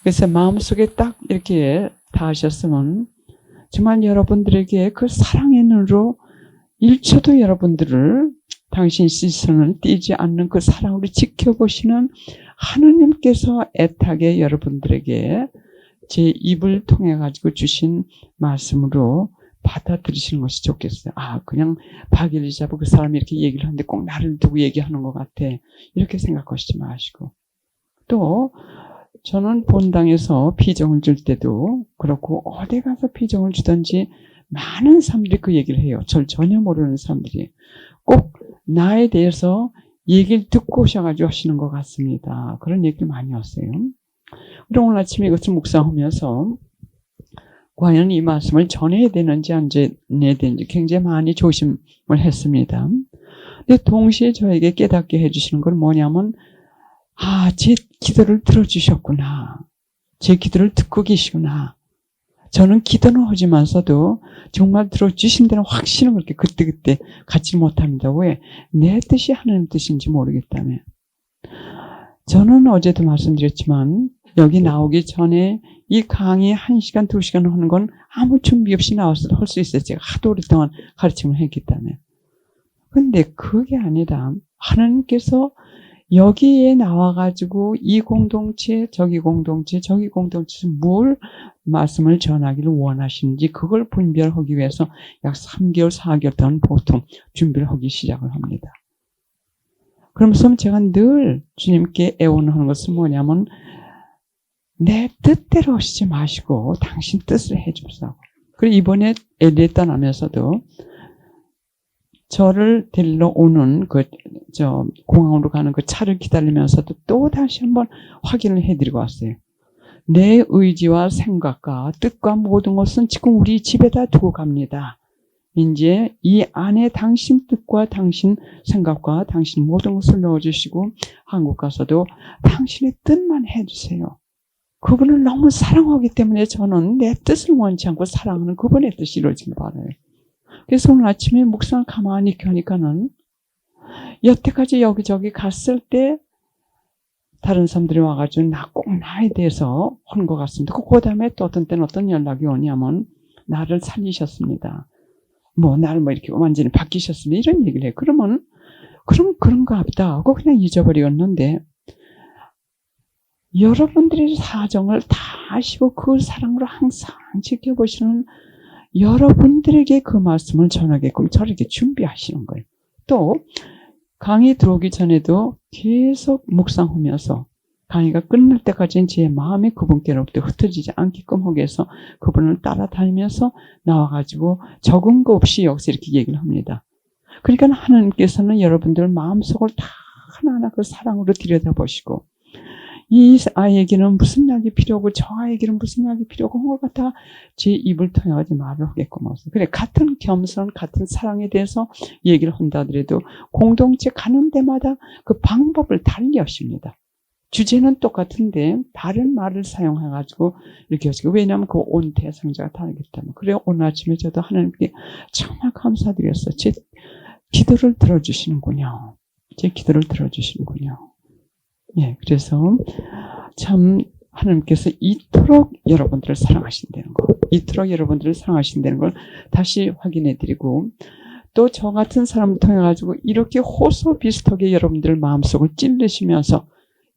그래서 마음속에 딱 이렇게 닿으셨으면 정말 여러분들에게 그 사랑의 눈으로 1초도 여러분들을 당신 시선을 띄지 않는 그 사랑으로 지켜보시는 하느님께서 애타게 여러분들에게 제 입을 통해 가지고 주신 말씀으로 받아들이시는 것이 좋겠어요. 아, 그냥 박일리 잡고 그 사람이 이렇게 얘기를 하는데 꼭 나를 두고 얘기하는 것 같아. 이렇게 생각하시지 마시고. 또, 저는 본당에서 피정을 줄 때도 그렇고, 어디 가서 피정을 주든지 많은 사람들이 그 얘기를 해요. 절 전혀 모르는 사람들이. 꼭 나에 대해서 얘기를 듣고 오셔가지고 하시는 것 같습니다. 그런 얘기를 많이 하세요. 그럼 오늘 아침에 이것을 묵상하면서 과연 이 말씀을 전해야 되는지 안 전해야 되는지 굉장히 많이 조심을 했습니다. 근데 동시에 저에게 깨닫게 해주시는 건 뭐냐면 아, 제 기도를 들어주셨구나. 제 기도를 듣고 계시구나. 저는 기도는 하지만서도 정말 들어주신 데는 확신을 그렇게 그때그때 갖지 못합니다. 왜? 내 뜻이 하나님 뜻인지 모르겠다며. 저는 어제도 말씀드렸지만 여기 나오기 전에 이 강의 1시간, 2시간 하는 건 아무 준비 없이 나와서 할수 있어요. 제가 하도 오랫동안 가르침을 했기 때문에. 근데 그게 아니라 하나님께서 여기에 나와가지고 이 공동체, 저기 공동체, 저기 공동체에서 뭘 말씀을 전하기를 원하시는지 그걸 분별하기 위해서 약 3개월, 4개월 동안 보통 준비를 하기 시작을 합니다. 그러면서 제가 늘 주님께 애원하는 것은 뭐냐면 내 뜻대로 하시지 마시고 당신 뜻을 해줍사고. 그리고 이번에 엘리에 떠나면서도 저를 데리러 오는 그, 저, 공항으로 가는 그 차를 기다리면서도 또 다시 한번 확인을 해드리고 왔어요. 내 의지와 생각과 뜻과 모든 것은 지금 우리 집에다 두고 갑니다. 이제 이 안에 당신 뜻과 당신 생각과 당신 모든 것을 넣어주시고 한국 가서도 당신의 뜻만 해주세요. 그분을 너무 사랑하기 때문에 저는 내 뜻을 원치 않고 사랑하는 그분의 뜻이 이루어지길 바라요. 그래서 오늘 아침에 묵상을 가만히 켜니까는 여태까지 여기저기 갔을 때 다른 사람들이 와가지고 나 꼭 나에 대해서 한 것 같습니다. 그 다음에 또 어떤 때는 어떤 연락이 오냐면 나를 살리셨습니다. 뭐 나를 뭐 이렇게 완전히 바뀌셨습니다. 이런 얘기를 해. 그러면 그럼 그런가 보다 하고 그냥 잊어버리었는데 여러분들의 사정을 다 아시고 그 사랑으로 항상 지켜보시는 여러분들에게 그 말씀을 전하게끔 저렇게 준비하시는 거예요. 또 강의 들어오기 전에도 계속 묵상하면서 강의가 끝날 때까지는 제 마음이 그분께로부터 흩어지지 않게끔 하기 위해서 그분을 따라다니면서 나와가지고 적은 거 없이 여기서 이렇게 얘기를 합니다. 그러니까 하나님께서는 여러분들 마음속을 다 하나하나 그 사랑으로 들여다보시고 이 아이에게는 무슨 약이 필요하고 저 아이에게는 무슨 약이 필요하고 그걸 갖다 제 입을 통해 가지고 말을 하세요. 그래 같은 겸손, 같은 사랑에 대해서 얘기를 한다 하더라도 공동체 가는 데마다 그 방법을 달리 하십니다. 주제는 똑같은데 다른 말을 사용해가지고 이렇게 하시고 왜냐하면 그 온 대상자가 다르기 때문에 그래요 오늘 아침에 저도 하나님께 정말 감사드렸어요. 제 기도를 들어주시는군요. 제 기도를 들어주시는군요. 예, 그래서 참 하나님께서 이토록 여러분들을 사랑하신다는 거, 이토록 여러분들을 사랑하신다는 걸 다시 확인해 드리고 또 저 같은 사람을 통해 가지고 이렇게 호소 비슷하게 여러분들 마음속을 찔르시면서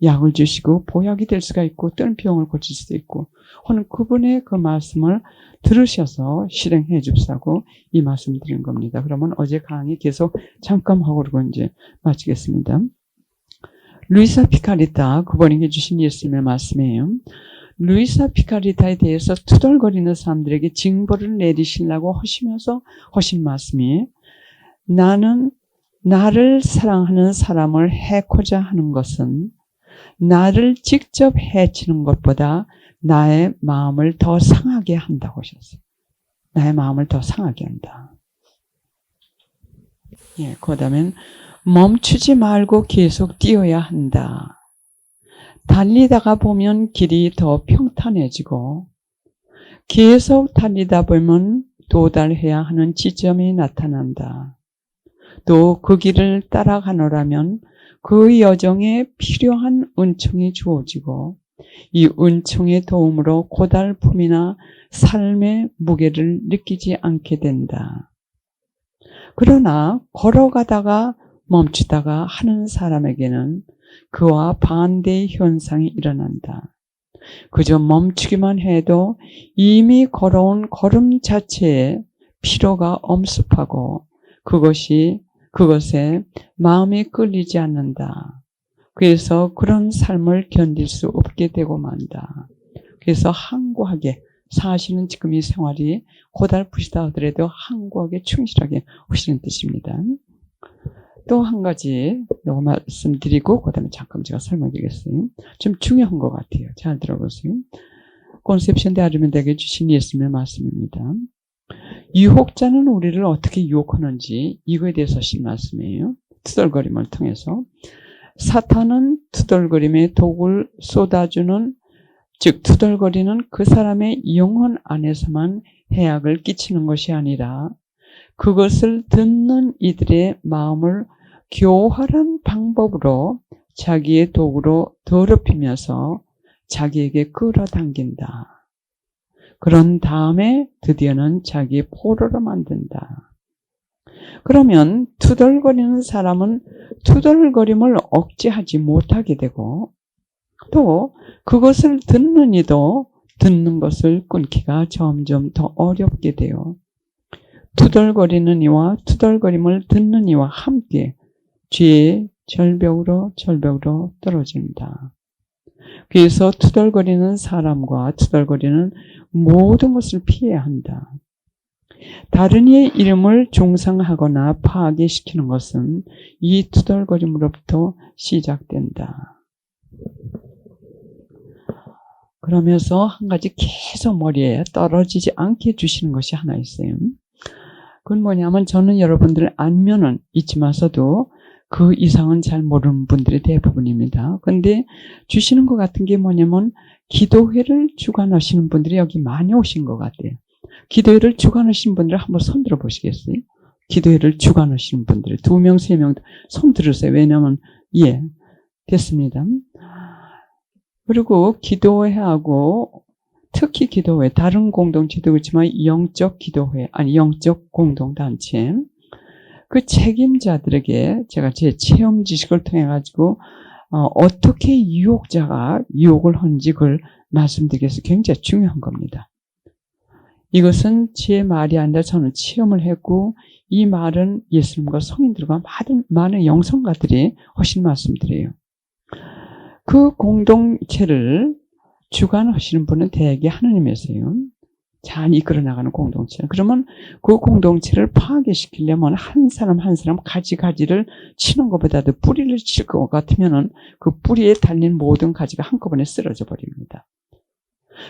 약을 주시고 보약이 될 수가 있고 또는 병을 고칠 수도 있고 하는 그분의 그 말씀을 들으셔서 실행해 줍사고 이 말씀 드린 겁니다. 그러면 어제 강의 계속 잠깐 하고 그러고 이제 마치겠습니다. 루이사 피카리타 그분이 해주신 예수님의 말씀이에요. 루이사 피카리타에 대해서 투덜거리는 사람들에게 징벌을 내리시려고 하시면서 하신 말씀이 나는 나를 사랑하는 사람을 해코자 하는 것은 나를 직접 해치는 것보다 나의 마음을 더 상하게 한다고 하셨어요. 나의 마음을 더 상하게 한다. 예, 그 다음엔 멈추지 말고 계속 뛰어야 한다. 달리다가 보면 길이 더 평탄해지고 계속 달리다 보면 도달해야 하는 지점이 나타난다. 또 그 길을 따라가노라면 그 여정에 필요한 은총이 주어지고 이 은총의 도움으로 고달픔이나 삶의 무게를 느끼지 않게 된다. 그러나 걸어가다가 멈추다가 하는 사람에게는 그와 반대의 현상이 일어난다. 그저 멈추기만 해도 이미 걸어온 걸음 자체에 피로가 엄습하고 그것이 그것에 마음이 끌리지 않는다. 그래서 그런 삶을 견딜 수 없게 되고 만다. 그래서 항구하게 사시는 지금 이 생활이 고달프시다 하더라도 항구하게 충실하게 오시는 뜻입니다. 또 한 가지 요거 말씀드리고 그다음에 잠깐 제가 설명드리겠어요. 좀 중요한 것 같아요. 잘 들어보세요. 콘셉션 대아르멘에게 주신 예수님의 말씀입니다. 유혹자는 우리를 어떻게 유혹하는지 이거에 대해서 하신 말씀이에요. 투덜거림을 통해서 사탄은 투덜거림의 독을 쏟아주는 즉 투덜거리는 그 사람의 영혼 안에서만 해악을 끼치는 것이 아니라 그것을 듣는 이들의 마음을 교활한 방법으로 자기의 독으로 더럽히면서 자기에게 끌어당긴다. 그런 다음에 드디어는 자기의 포로로 만든다. 그러면 투덜거리는 사람은 투덜거림을 억제하지 못하게 되고 또 그것을 듣는 이도 듣는 것을 끊기가 점점 더 어렵게 돼요. 투덜거리는 이와 투덜거림을 듣는 이와 함께 죄의 절벽으로 절벽으로 떨어집니다. 그래서 투덜거리는 사람과 투덜거리는 모든 것을 피해야 한다. 다른 이의 이름을 중상하거나 파괴시키는 것은 이 투덜거림으로부터 시작된다. 그러면서 한 가지 계속 머리에 떨어지지 않게 해주시는 것이 하나 있어요. 그건 뭐냐면 저는 여러분들 안면은 있지만서도 그 이상은 잘 모르는 분들이 대부분입니다. 근데 주시는 것 같은 게 뭐냐면 기도회를 주관하시는 분들이 여기 많이 오신 것 같아요. 기도회를 주관하시는 분들 한번 손 들어 보시겠어요? 기도회를 주관하시는 분들 두 명, 세 명 손 들으세요. 왜냐하면 예 됐습니다. 그리고 기도회하고 특히 기도회 다른 공동체도 그렇지만 영적 기도회 아니 영적 공동단체 그 책임자들에게 제가 제 체험 지식을 통해 가지고 어, 떻게 유혹자가 유혹을 하는지 그걸 말씀드리기 위해서 굉장히 중요한 겁니다. 이것은 제 말이 아니라 저는 체험을 했고 이 말은 예수님과 성인들과 많은, 많은 영성가들이 하신 말씀들이에요. 그 공동체를 주관하시는 분은 대개 하나님이세요. 잘 이끌어 나가는 공동체. 그러면 그 공동체를 파괴시키려면 한 사람 한 사람 가지 가지를 치는 것보다도 뿌리를 칠 것 같으면은 그 뿌리에 달린 모든 가지가 한꺼번에 쓰러져 버립니다.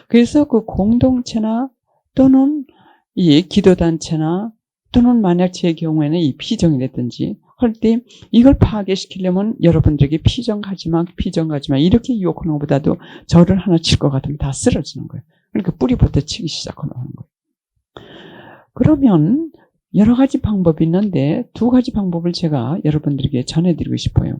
그래서 그 공동체나 또는 이 기도단체나 또는 만약 제 경우에는 이 피정이라든지 할때 이걸 파괴시키려면 여러분들에게 피정하지마 피정하지마 이렇게 유혹하는 것보다도 저를 하나 칠 것 같으면 다 쓰러지는 거예요. 그러니까 뿌리부터 치기 시작하는 거예요. 그러면 여러 가지 방법이 있는데 두 가지 방법을 제가 여러분들에게 전해드리고 싶어요.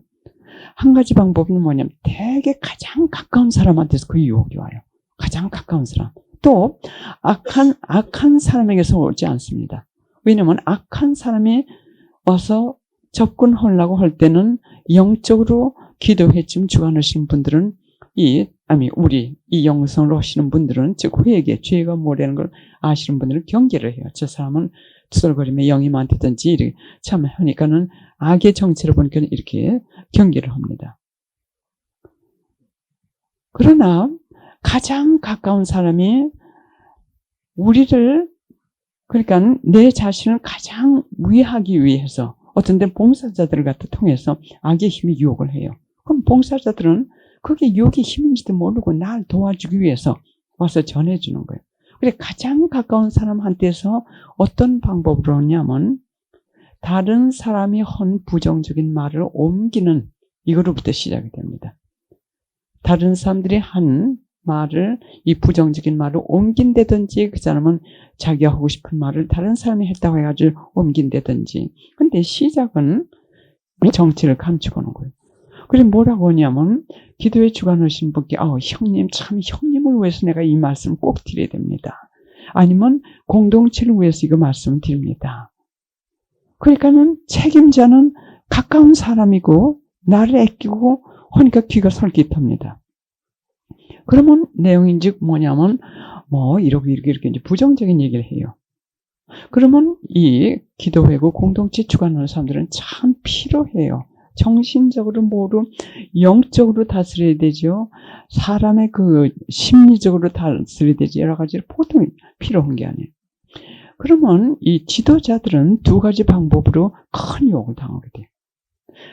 한 가지 방법은 뭐냐면 되게 가장 가까운 사람한테서 그 유혹이 와요. 가장 가까운 사람. 또 악한 악한 사람에게서 오지 않습니다. 왜냐하면 악한 사람이 와서 접근하려고 할 때는 영적으로 기도회쯤 주관하신 분들은 이 아니 우리 이 영성을 하시는 분들은 즉 회개 죄가 뭐라는 걸 아시는 분들은 경계를 해요. 저 사람은 투덜거림에 영이 많다든지 이렇게 참 하니까는 악의 정체를 보니까 이렇게 경계를 합니다. 그러나 가장 가까운 사람이 우리를 그러니까 내 자신을 가장 위하기 위해서 어떤 때 봉사자들을 갖다 통해서 악의 힘이 유혹을 해요. 그럼 봉사자들은 그게 유혹의 힘인지도 모르고 날 도와주기 위해서 와서 전해주는 거예요. 그래 가장 가까운 사람한테서 어떤 방법으로 하냐면 다른 사람이 한 부정적인 말을 옮기는 이거로부터 시작이 됩니다. 다른 사람들이 한 말을 이 부정적인 말을 옮긴다든지 그 사람은 자기가 하고 싶은 말을 다른 사람이 했다고 해가지고 옮긴다든지 근데 시작은 정치를 감추고 오는 거예요. 그래 뭐라고 하냐면 기도에 주관하신 분께 어, 형님 참 형님을 위해서 내가 이 말씀 꼭 드려야 됩니다. 아니면 공동체를 위해서 이거 말씀 드립니다. 그러니까는 책임자는 가까운 사람이고 나를 아끼고 하니까 귀가 솔깃합니다. 그러면 내용이 즉 뭐냐면 뭐 이렇게 이렇게 이렇게 이제 부정적인 얘기를 해요. 그러면 이 기도회고 공동체 주관하는 사람들은 참 필요해요. 정신적으로 뭐로 영적으로 다스려야 되죠. 사람의 그 심리적으로 다스려야 되지 여러 가지로 보통 필요한 게 아니에요. 그러면 이 지도자들은 두 가지 방법으로 큰 유혹을 당하게 돼요.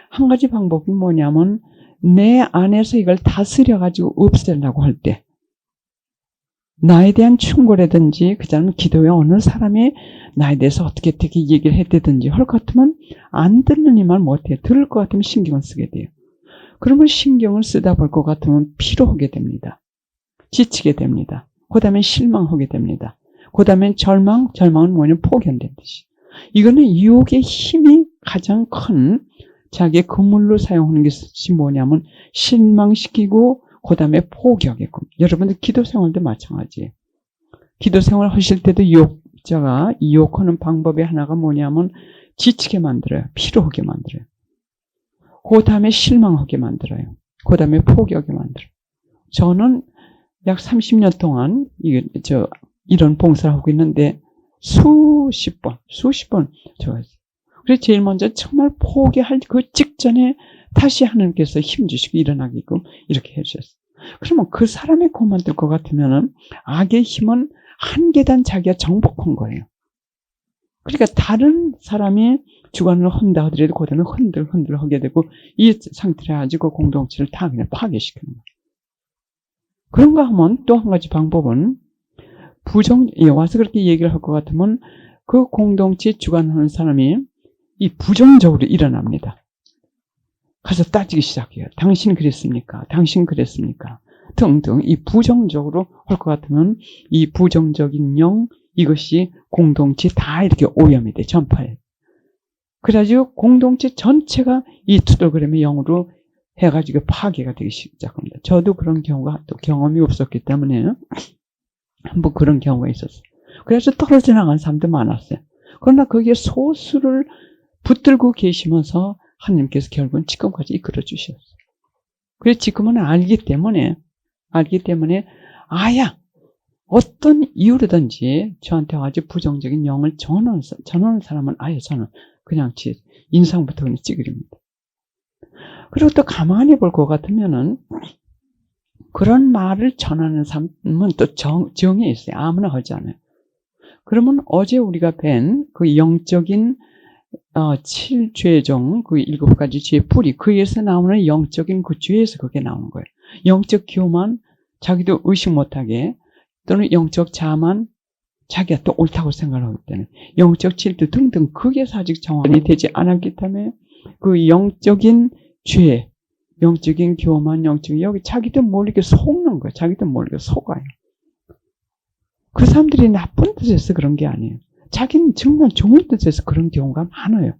한 가지 방법은 뭐냐면 내 안에서 이걸 다스려 가지고 없애려고 할 때 나에 대한 충고라든지 그 다음에 기도에 어느 사람이 나에 대해서 어떻게 어떻게 얘기를 했다든지 할 것 같으면 안 듣는 이말 못해 들을 것 같으면 신경을 쓰게 돼요. 그러면 신경을 쓰다 볼 것 같으면 피로하게 됩니다. 지치게 됩니다. 그 다음에 실망하게 됩니다. 그 다음에 절망, 절망은 뭐냐면 포기한다는 뜻이. 이거는 유혹의 힘이 가장 큰 자기의 건물로 사용하는 것이 뭐냐면 실망시키고 그 다음에 포기하게끔. 여러분들 기도 생활도 마찬가지예요. 기도 생활 하실 때도 유혹자가 유혹하는 방법의 하나가 뭐냐면 지치게 만들어요. 피로하게 만들어요. 그 다음에 실망하게 만들어요. 그 다음에 포기하게 만들어요. 저는 약 30년 동안 이게 저 이런 봉사를 하고 있는데 수십 번, 수십 번 저 그래서 제일 먼저 정말 포기할 그 직전에 다시 하나님께서 힘주시고 일어나게끔 이렇게 해주셨어요. 그러면 그 사람의 고만들 것 같으면은 악의 힘은 한 계단 자기가 정복한 거예요. 그러니까 다른 사람이 주관을 한다 하더라도 그다음에 흔들 흔들 하게 되고 이 상태를 가지고 공동체를 다 그냥 파괴시키는 거예요. 그런가 하면 또 한 가지 방법은 부정 예, 와서 그렇게 얘기를 할 것 같으면 그 공동체 주관하는 사람이 이 부정적으로 일어납니다. 가서 따지기 시작해요. 당신 그랬습니까? 당신 그랬습니까? 등등 이 부정적으로 할 것 같으면 이 부정적인 영 이것이 공동체 다 이렇게 오염이 돼 전파해. 그래가지고 공동체 전체가 이 투덜그램의 영으로 해가지고 파괴가 되기 시작합니다. 저도 그런 경우가 또 경험이 없었기 때문에 한번 그런 경우가 있었어요. 그래서 떨어져 나간 사람도 많았어요. 그러나 거기에 소수를 붙들고 계시면서 하나님께서 결국은 지금까지 이끌어 주셨어요. 그래서 지금은 알기 때문에, 알기 때문에, 아야! 어떤 이유로든지 저한테 아주 부정적인 영을 전하는, 전하는 사람은 아예 저는 그냥 제 인상부터 그냥 찌그립니다. 그리고 또 가만히 볼 것 같으면은, 그런 말을 전하는 사람은 또 정, 정이 있어요. 아무나 하지 않아요. 그러면 어제 우리가 뵌 그 영적인 어, 7죄종, 그 일곱 가지 죄 뿌리, 그에서 나오는 영적인 그 죄에서 그게 나오는 거예요. 영적 교만, 자기도 의식 못하게, 또는 영적 자만, 자기가 또 옳다고 생각하기 때문에, 영적 질투 등등, 그게서 아직 정원이 되지 않았기 때문에, 그 영적인 죄, 영적인 교만, 영적인, 여기 자기도 모르게 속는 거예요. 자기도 모르게 속아요. 그 사람들이 나쁜 뜻에서 그런 게 아니에요. 자기는 정말 좋은 뜻에서 그런 경우가 많아요.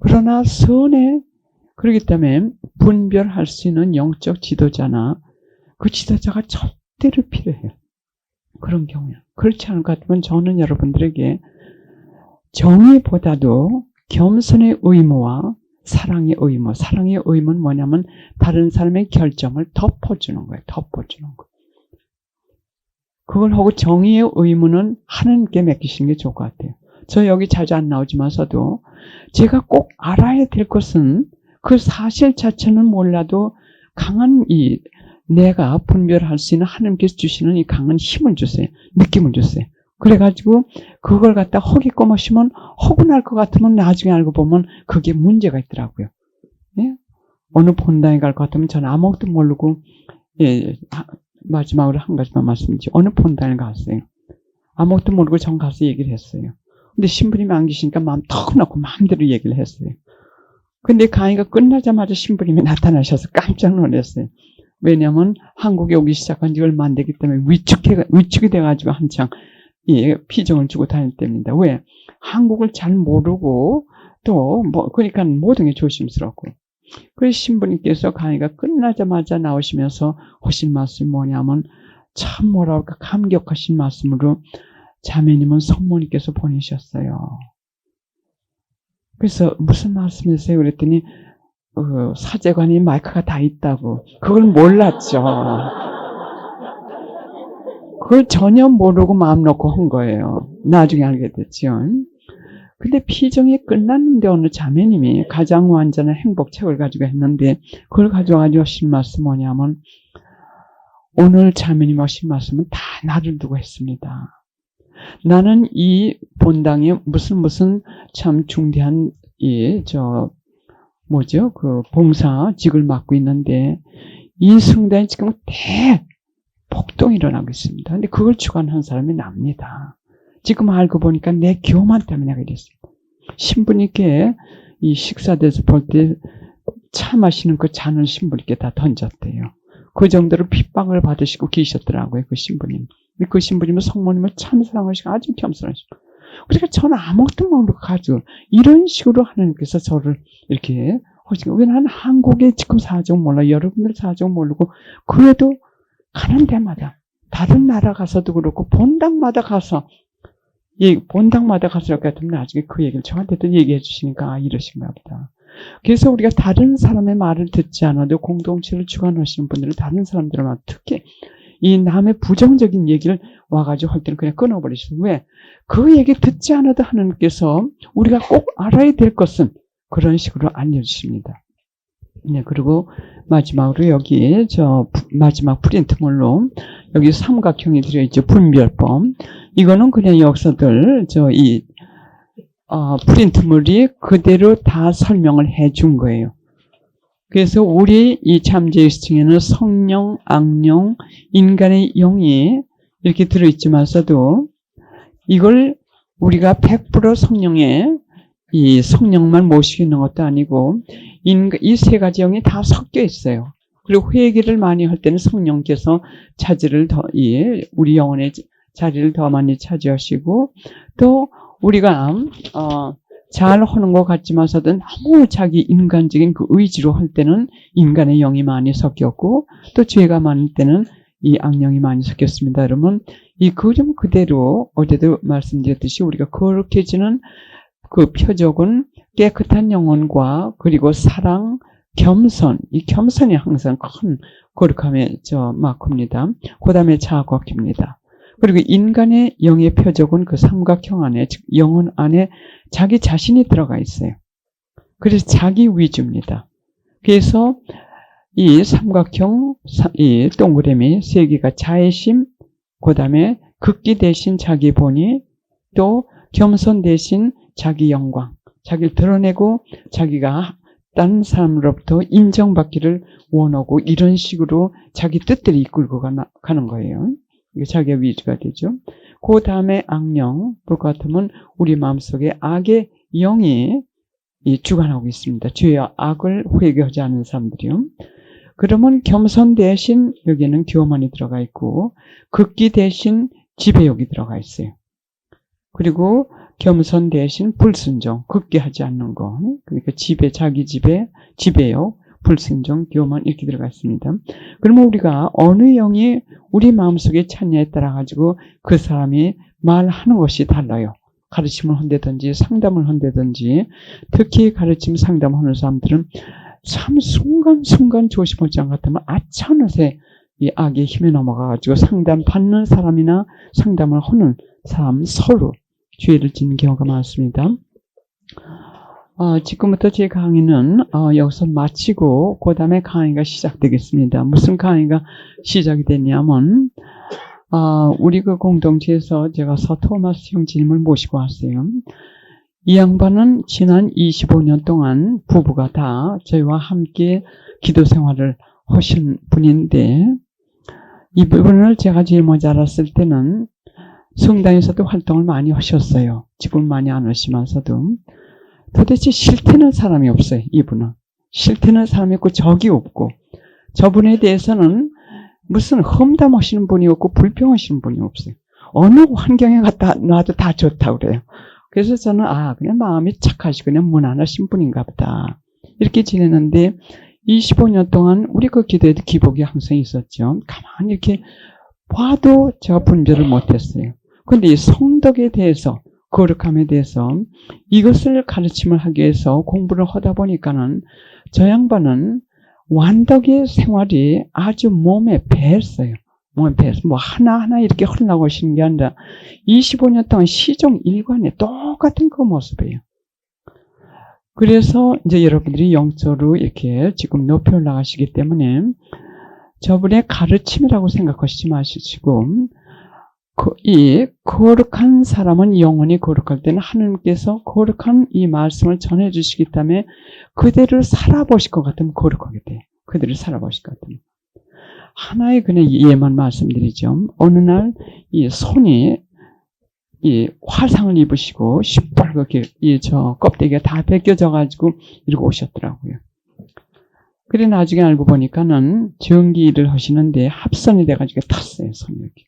그러나 선에 그렇기 때문에 분별할 수 있는 영적 지도자나 그 지도자가 절대로 필요해요. 그런 경우야. 그렇지 않을 것 같으면 저는 여러분들에게 정의보다도 겸손의 의무와 사랑의 의무, 사랑의 의무는 뭐냐면 다른 사람의 결정을 덮어주는 거예요. 덮어주는 거. 그걸 하고 정의의 의무는 하나님께 맡기시는 게 좋을 것 같아요. 저 여기 자주 안 나오지만서도 제가 꼭 알아야 될 것은 그 사실 자체는 몰라도 강한 이 내가 분별할 수 있는 하나님께서 주시는 이 강한 힘을 주세요. 느낌을 주세요. 그래가지고 그걸 갖다 허기 꼬마시면 허구날 것 같으면 나중에 알고 보면 그게 문제가 있더라고요. 예? 어느 본당에 갈 것 같으면 저는 아무것도 모르고 예, 마지막으로 한 가지만 말씀드리죠. 어느 본당에 갔어요. 아무것도 모르고 전 가서 얘기를 했어요. 근데 신부님이 안 계시니까 마음 턱 놓고 마음대로 얘기를 했어요. 근데 강의가 끝나자마자 신부님이 나타나셔서 깜짝 놀랐어요. 왜냐하면 한국에 오기 시작한 지 얼마 안 되기 때문에 위축해, 위축이 돼가지고 한창 예, 피정을 주고 다닐 때입니다. 왜? 한국을 잘 모르고 또 뭐, 그러니까 모든 게 조심스럽고. 그 신부님께서 강의가 끝나자마자 나오시면서 하신 말씀이 뭐냐면 참 뭐랄까 감격하신 말씀으로 자매님은 성모님께서 보내셨어요. 그래서 무슨 말씀이세요? 그랬더니 어, 사제관이 마이크가 다 있다고. 그걸 몰랐죠. 그걸 전혀 모르고 마음 놓고 한 거예요. 나중에 알게 됐죠. 근데 피정이 끝났는데 어느 자매님이 가장 완전한 행복책을 가지고 했는데 그걸 가져가지고 하신 말씀 뭐냐면 오늘 자매님 하신 말씀은 다 나를 두고 했습니다. 나는 이 본당에 무슨 무슨 참 중대한 이저 뭐죠 그 봉사직을 맡고 있는데 이 성당이 지금 대 폭동이 일어나고 있습니다. 근데 그걸 주관한 사람이 납니다. 지금 알고 보니까 내 교만 때문에 그랬습니다. 신부님께 이 식사대에서 볼 때 차 마시는 그 잔을 신부님께 다 던졌대요. 그 정도로 핍박을 받으시고 계셨더라고요, 그 신부님. 그 신부님은 성모님을 참 사랑하시고 아주 겸손하시고. 그러니까 저는 아무것도 모르고 가지고 이런 식으로 하나님께서 저를 이렇게 하시고 왜 나는 한국의 지금 사정 몰라 여러분들 사정 모르고 그래도 가는 데마다 다른 나라 가서도 그렇고 본당마다 가서 이 본당마다 가서 하면 나중에 그 얘기를 저한테도 얘기해 주시니까 아, 이러신가 보다. 그래서 우리가 다른 사람의 말을 듣지 않아도 공동체를 주관하시는 분들은 다른 사람들의 말, 특히 이 남의 부정적인 얘기를 와가지고 할 때는 그냥 끊어버리시고 왜? 그 얘기 듣지 않아도 하나님께서 우리가 꼭 알아야 될 것은 그런 식으로 알려주십니다. 네, 그리고 마지막으로 여기 저 마지막 프린트물로 여기 삼각형이 들어있죠. 분별법. 이거는 그냥 역사들 저이 어, 프린트물이 그대로 다 설명을 해 준 거예요. 그래서 우리 이 잠재의식층에는 성령, 악령, 인간의 영이 이렇게 들어있지만서도 이걸 우리가 100% 성령의 이 성령만 모시는 것도 아니고 이 세 가지 영이 다 섞여 있어요. 그리고 회개를 많이 할 때는 성령께서 차지를 더, 예, 우리 영혼의 자리를 더 많이 차지하시고 또 우리가 어, 잘 하는 것 같지만서도 너무 자기 인간적인 그 의지로 할 때는 인간의 영이 많이 섞였고 또 죄가 많을 때는 이 악령이 많이 섞였습니다. 여러분 이 그림 그대로 어제도 말씀드렸듯이 우리가 거룩해지는 그 표적은 깨끗한 영혼과 그리고 사랑, 겸손, 이 겸손이 항상 큰 거룩함의 저 마크입니다. 그 다음에 자각입니다. 그리고 인간의 영의 표적은 그 삼각형 안에, 즉 영혼 안에 자기 자신이 들어가 있어요. 그래서 자기 위주입니다. 그래서 이 삼각형, 이 동그라미 세 개가 자애심, 그 다음에 극기 대신 자기 본의, 또 겸손 대신 자기 영광, 자기를 드러내고 자기가 다른 사람으로부터 인정받기를 원하고 이런 식으로 자기 뜻대로 이끌고 가는 거예요. 이게 자기의 위주가 되죠. 그 다음에 악령, 볼 것 같으면 우리 마음속에 악의 영이 주관하고 있습니다. 죄의 악을 회개하지 않는 사람들이요. 그러면 겸손 대신 여기에는 교만이 들어가 있고 극기 대신 지배욕이 들어가 있어요. 그리고 겸손 대신 불순종, 극기하지 않는 거. 그러니까 지배, 자기 지배, 지배욕, 불순종, 교만 이렇게 들어가 있습니다. 그러면 우리가 어느 영이 우리 마음속에 찾냐에 따라 가지고 그 사람이 말하는 것이 달라요. 가르침을 한다든지 상담을 한다든지 특히 가르침 상담하는 사람들은 참 순간순간 조심하지 않같으면 아차느새 이 악의 힘에 넘어가가지고 상담 받는 사람이나 상담을 하는 사람 서로 죄를 짓는 경우가 많습니다. 어, 지금부터 제 강의는 어, 여기서 마치고 그 다음에 강의가 시작되겠습니다. 무슨 강의가 시작이 됐냐면 어, 우리 그 공동체에서 제가 서 토마스 형제님을 모시고 왔어요. 이 양반은 지난 25년 동안 부부가 다 저희와 함께 기도 생활을 하신 분인데 이 부분을 제가 제일 먼저 알았을 때는 성당에서도 활동을 많이 하셨어요. 집을 많이 안 하시면서도. 도대체 싫다는 사람이 없어요. 이분은. 싫다는 사람이 없고 적이 없고 저분에 대해서는 무슨 험담하시는 분이 없고 불평하시는 분이 없어요. 어느 환경에 갖다 놔도 다 좋다고 그래요. 그래서 저는 아 그냥 마음이 착하시고 그냥 무난하신 분인가 보다 이렇게 지내는데 25년 동안 우리 그 기도에도 기복이 항상 있었죠. 가만히 이렇게 봐도 제가 분별을 못했어요. 근데 이 성덕에 대해서 거룩함에 대해서 이것을 가르침을 하기 위해서 공부를 하다 보니까는 저 양반은 완덕의 생활이 아주 몸에 배었어요. 몸에 배서 뭐 하나하나 이렇게 흘러가시는 게 아니라 25년 동안 시종 일관에 똑같은 그 모습이에요. 그래서 이제 여러분들이 영적으로 이렇게 지금 높이 올라가시기 때문에 저분의 가르침이라고 생각하시지 마시고 그, 이 거룩한 사람은 영원히 거룩할 때는 하나님께서 거룩한 이 말씀을 전해 주시기 때문에 그대를 살아보실 것 같으면 거룩하게 돼요. 그대를 살아보실 것 같으면. 하나의 그냥 예만 말씀드리죠. 어느 날 이 손이 이 화상을 입으시고 시뻘겋게 이 저 껍데기가 다 벗겨져 가지고 이러고 오셨더라고요. 그래 나중에 알고 보니까는 전기 일을 하시는데 합선이 돼가지고 탔어요 손이 이렇게.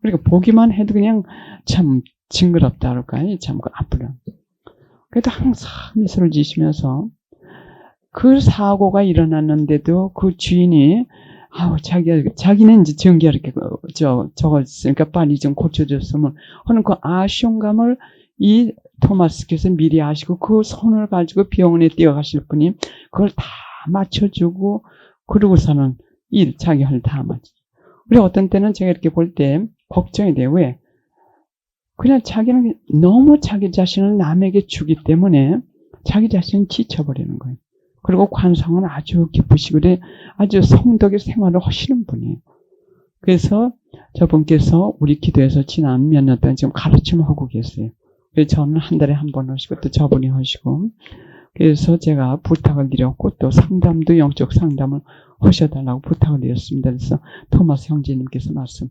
그러니까 보기만 해도 그냥 참 징그럽다 그럴까요? 참 아프다. 그래도 항상 미소를 지시면서 그 사고가 일어났는데도 그 주인이 아우 자기가 자기는 이제 전기가 이렇게 그, 저 저거 있으니까 빨리 좀 고쳐줬으면 하는 그 아쉬움감을 이 토마스께서 미리 아시고 그 손을 가지고 병원에 뛰어가실 분이 그걸 다 맞춰주고 그러고서는 일 자기 할다 맞춰. 우리 어떤 때는 제가 이렇게 볼 때 걱정이 돼요. 왜? 그냥 자기는 너무 자기 자신을 남에게 주기 때문에 자기 자신을 지쳐버리는 거예요. 그리고 관상은 아주 그래 아주 성덕의 생활을 하시는 분이에요. 그래서 저분께서 우리 기도에서 지난 몇 년 동안 지금 가르침을 하고 계세요. 그래서 저는 한 달에 한 번 하시고 또 저분이 하시고 그래서 제가 부탁을 드렸고 또 상담도 영적 상담을 하셔달라고 부탁을 드렸습니다. 그래서 토마스 형제님께서 말씀